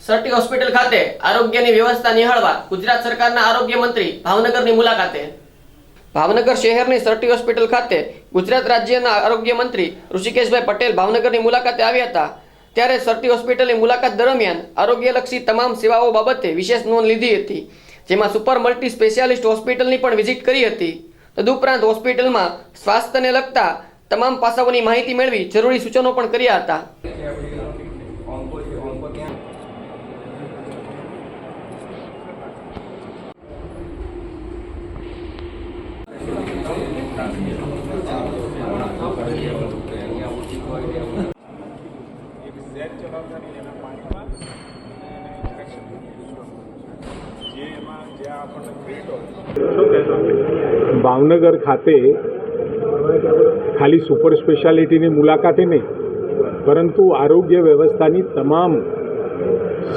Sir T hospital ખાતે આરોગ્યની વ્યવસ્થા નિહાળવા ગુજરાત સરકારના આરોગ્ય મંત્રી ભાવનગરની મુલાકાતે. ભાવનગર શહેરની સરટી હોસ્પિટલ ખાતે ગુજરાત રાજ્યના આરોગ્ય મંત્રી ઋષિકેશભાઈ પટેલ ભાવનગરની મુલાકાતે આવ્યા હતા. ત્યારે સરટી હોસ્પિટલની મુલાકાત દરમિયાન આરોગ્યલક્ષી તમામ સેવાઓ બાબતે વિશેષ નોંધ લીધી હતી. જેમાં સુપર મલ્ટી સ્પેશિયાલિસ્ટ હોસ્પિટલની પણ વિઝિટ કરી હતી. તદુપરાંત હોસ્પિટલમાં સ્વાસ્થ્યને લગતા તમામ પાસાઓની માહિતી મેળવી જરૂરી સૂચનો પણ કર્યા હતા એક ઝેડ ચલાવતાની એના પાણીમાં અને ઇન્ફેક્શન જે એમાં જ્યાં આપણને ગ્રેટ હોય શું કહેશો ભાવનગર ખાતે ખાલી સુપર સ્પેશિયાલિટીની મુલાકાતે નહીં, પરંતુ આરોગ્ય વ્યવસ્થાની તમામ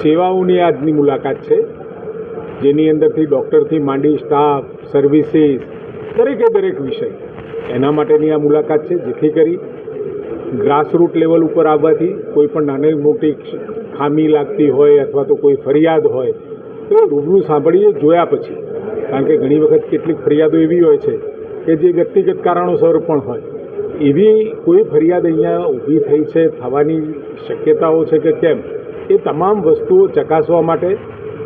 સેવાઓની આજની મુલાકાત છે, જેની અંદરથી ડૉક્ટરથી માંડી સ્ટાફ, સર્વિસીસ, દરેકે દરેક વિષય. એના માટેની આ મુલાકાત છે. જેથી કરી ગ્રાસરૂટ લેવલ ઉપર આવવાથી કોઈ પણ નાની મોટી ખામી લાગતી હોય અથવા તો કોઈ ફરિયાદ હોય, તો રૂબરૂ સાંભળીએ, જોયા પછી. કારણ કે ઘણી વખત કેટલીક ફરિયાદો એવી હોય છે કે જે વ્યક્તિગત કારણોસર પણ હોય. એવી કોઈ ફરિયાદ અહીંયા ઊભી થઈ છે, થવાની શક્યતાઓ છે કે કેમ, એ તમામ વસ્તુઓ ચકાસવા માટે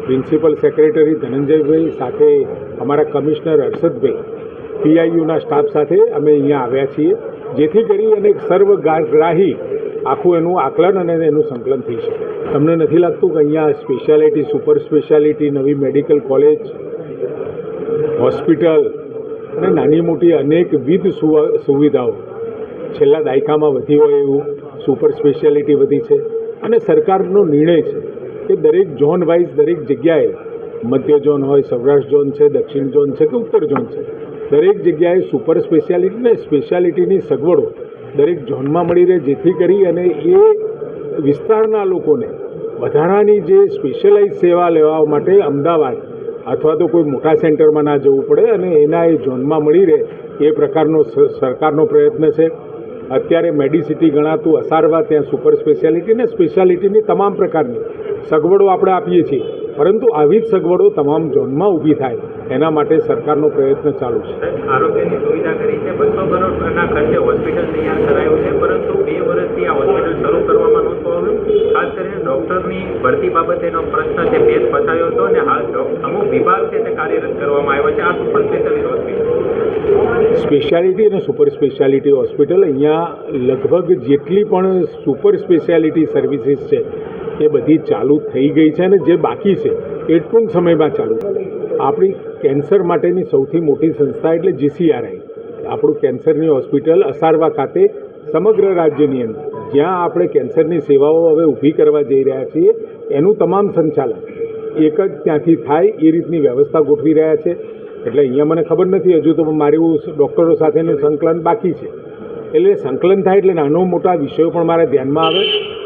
પ્રિન્સિપલ સેક્રેટરી ધનંજયભાઈ સાથે અમારા કમિશનર હર્ષદભાઈ પીઆઈયુના સ્ટાફ સાથે અમે અહીંયા આવ્યા છીએ. જેથી કરી અને સર્વગ્રાહી આખું એનું આકલન અને એનું સંકલન થઈ શકે. તમને નથી લાગતું કે અહીંયા સ્પેશિયાલિટી, સુપર સ્પેશિયાલિટી, નવી મેડિકલ કોલેજ, હોસ્પિટલ અને નાની મોટી અનેકવિધ સુવ- સુવિધાઓ? છેલ્લા દાયકામાં વધી હોય એવું સુપર સ્પેશિયાલિટી વધી છે અને સરકારનો નિર્ણય છે કે દરેક ઝોન વાઇઝ દરેક જગ્યાએ મધ્ય ઝોન હોય, સૌરાષ્ટ્ર ઝોન છે, દક્ષિણ ઝોન છે કે ઉત્તર ઝોન છે. દરેક જગ્યાએ સુપર સ્પેશિયાલિટી ને સ્પેશિયાલિટીની સગવડો દરેક ઝોનમાં મળી રહે, જેથી કરી અને એ વિસ્તારના લોકોને વધારાની જે સ્પેશિયલાઇઝ સેવા લેવા માટે અમદાવાદ અથવા તો કોઈ મોટા સેન્ટરમાં ના જવું પડે અને એના એ ઝોનમાં મળી રહે, એ પ્રકારનો સરકારનો પ્રયત્ન છે. અત્યારે મેડિસિટી ગણાતું અસારવા ત્યાં સુપર સ્પેશિયાલિટી ને સ્પેશિયાલિટીની તમામ પ્રકારની સગવડો આપણે આપીએ છીએ. પરંતુ આવી જ સગવડો તમામ ઝોનમાં ઊભી થાય. એના માટે સરકારનો પ્રયત્ન ચાલુ છે. આરોગ્યની સુવિધા કરી છે. બસો કરોડના ખર્ચે હોસ્પિટલ તૈયાર કરાયું છે. પરંતુ બે વર્ષથી આ હોસ્પિટલ શરૂ કરવામાં નહોતું આવ્યું. ખાસ કરીને ડૉક્ટરની ભરતી બાબતેનો પ્રશ્ન છે. ભેદ ફસાયો હતો અને હાલ અમુક વિભાગ છે તે કાર્યરત કરવામાં આવ્યો છે. આ સુપર સ્પેશિયાલિસ્ટ હોસ્પિટલ. સ્પેશિયાલિટી અને સુપર સ્પેશિયાલિટી હોસ્પિટલ અહીંયા લગભગ જેટલી પણ સુપર સ્પેશિયાલિટી સર્વિસીસ છે એ બધી ચાલુ થઈ ગઈ છે અને જે બાકી છે, એ ટૂંક સમયમાં ચાલુ. આપણી કેન્સર માટેની સૌથી મોટી સંસ્થા એટલે જીસીઆરઆઈ. આપણું કેન્સરની હોસ્પિટલ અસારવા ખાતે સમગ્ર રાજ્યની અંદર. જ્યાં આપણે કેન્સરની સેવાઓ હવે ઊભી કરવા જઈ રહ્યા છીએ, એનું તમામ સંચાલન એક જ ત્યાંથી થાય એ રીતની વ્યવસ્થા ગોઠવી રહ્યા છે. એટલે અહીંયા મને ખબર નથી હજુ તો મારું ડૉક્ટરો સાથેનું સંકલન બાકી છે. એટલે સંકલન થાય એટલે નાનો મોટા વિષયો પણ મારા ધ્યાનમાં આવે.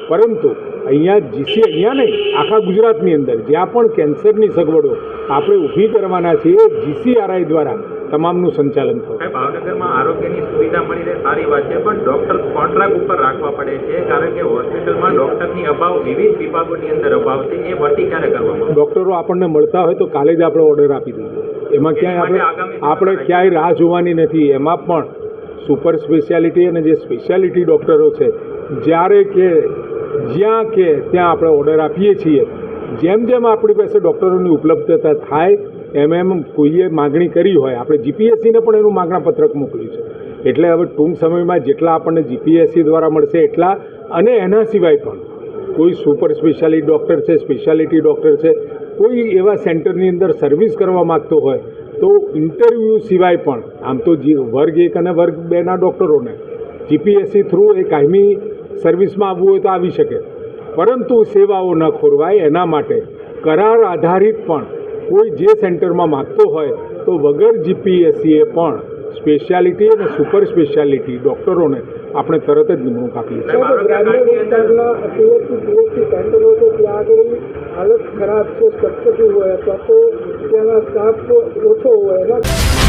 પરંતુ અહીંયા જીસી અહીંયા નહીં આખા ગુજરાતની અંદર. જ્યાં પણ કેન્સરની સગવડો આપણે ઊભી કરવાના છીએ જીસીઆરઆઈ દ્વારા તમામનું સંચાલન થયું ભાવનગરમાં આરોગ્યની સુવિધા મળી રહે સારી વાત છે પણ ડૉક્ટર કોન્ટ્રાક્ટ ઉપર રાખવા પડે છે કારણ કે હોસ્પિટલમાં ડૉક્ટરની અભાવ વિવિધ વિભાગોની અંદર અભાવ છે એ ભરતી ક્યારે કરવામાં? ડૉક્ટરો આપણને મળતા હોય તો કાલે જ આપણે ઓર્ડર આપી દઈએ. એમાં ક્યાંય આપણે આપણે ક્યાંય રાહ જોવાની નથી. એમાં પણ સુપર સ્પેશિયાલિટી અને જે સ્પેશિયાલિટી ડૉક્ટરો છે જ્યારે કે જ્યાં કે ત્યાં આપણે ઓર્ડર આપીએ છીએ. જેમ જેમ આપણી પાસે ડૉક્ટરોની ઉપલબ્ધતા થાય, એમ એમ કોઈએ માગણી કરી હોય. આપણે જીપીએસસીને પણ એનું માગણા પત્રક મોકલ્યું છે. એટલે હવે ટૂંક સમયમાં જેટલા આપણને જીપીએસસી દ્વારા મળશે એટલા, અને એના સિવાય પણ કોઈ સુપર સ્પેશિયાલિટી ડૉક્ટર છે, સ્પેશિયાલિટી ડૉક્ટર છે, કોઈ એવા સેન્ટરની અંદર સર્વિસ કરવા માગતો હોય, તો ઇન્ટરવ્યૂ સિવાય પણ, આમ તો જી વર્ગ એક અને વર્ગ બેના ડૉક્ટરોને જીપીએસસી થ્રુ એ કાયમી સર્વિસમાં આવવું હોય તો આવી શકે. પરંતુ સેવાઓ ન ખોરવાય, એના માટે કરાર આધારિત પણ કોઈ જે સેન્ટરમાં માગતો હોય તો વગર જીપીએસસીએ પણ સ્પેશિયાલિટી અને સુપર સ્પેશિયાલિટી ડૉક્ટરોને આપણે તરત જ નિમણૂક સેન્ટરો છે. હાલત ખરાબ છે સ્ટ્રક્ચર હોય અથવા તો ત્યાંના સ્ટાફ ઓછો હોય.